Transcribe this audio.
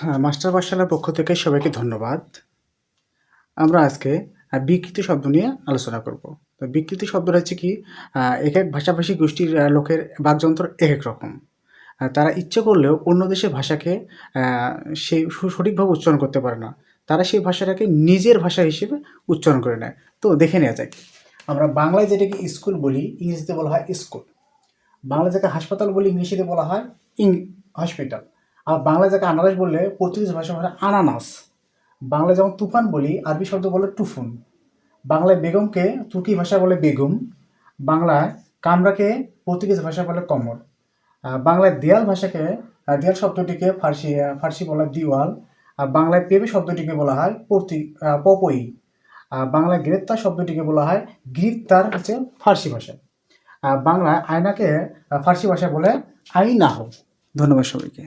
হ্যাঁ মাস্টার পাঠশালার পক্ষ থেকে সবাইকে ধন্যবাদ। আমরা আজকে বিকৃতি শব্দ নিয়ে আলোচনা করব। তো বিকৃতি শব্দটা হচ্ছে কি এক এক ভাষাভাষী গোষ্ঠীর লোকের বাকযন্ত্র এক এক রকম তারা ইচ্ছে করলেও অন্য দেশের ভাষাকে সেই সঠিকভাবে উচ্চারণ করতে পারে না। তারা সেই ভাষাটাকে নিজের ভাষা হিসেবে উচ্চারণ করে নেয়। তো দেখে নেওয়া যাক। আমরা বাংলায় যেটাকে স্কুল বলি, ইংরেজিতে বলা হয় স্কুল। বাংলা যাকে হাসপাতাল বলি, ইংলিশে বলা হয় ইং, হসপিটাল। আর বাংলায় যাকে আনারস বললে পর্তুগিজ ভাষা বলা আনানাস। বাংলায় যেমন তুফান বলি, আরবি শব্দ বলে টুফুন। বাংলায় বেগমকে তুর্কি ভাষা বলে বেগম। বাংলায় কামরাকে পর্তুগিজ ভাষা বলে কমর। বাংলায় দেয়াল ভাষাকে দেয়াল শব্দটিকে ফার্সি ফার্সি বলা দিওয়াল। আর বাংলায় পেবে শব্দটিকে বলা হয় পর্তি পপই। আর বাংলায় গ্রেপ্তার শব্দটিকে বলা হয় গ্রিফতার, হচ্ছে ফার্সি ভাষা। আর বাংলায় আয়নাকে ফার্সি ভাষায় বলে আইনাহ। ধন্যবাদ সবাইকে।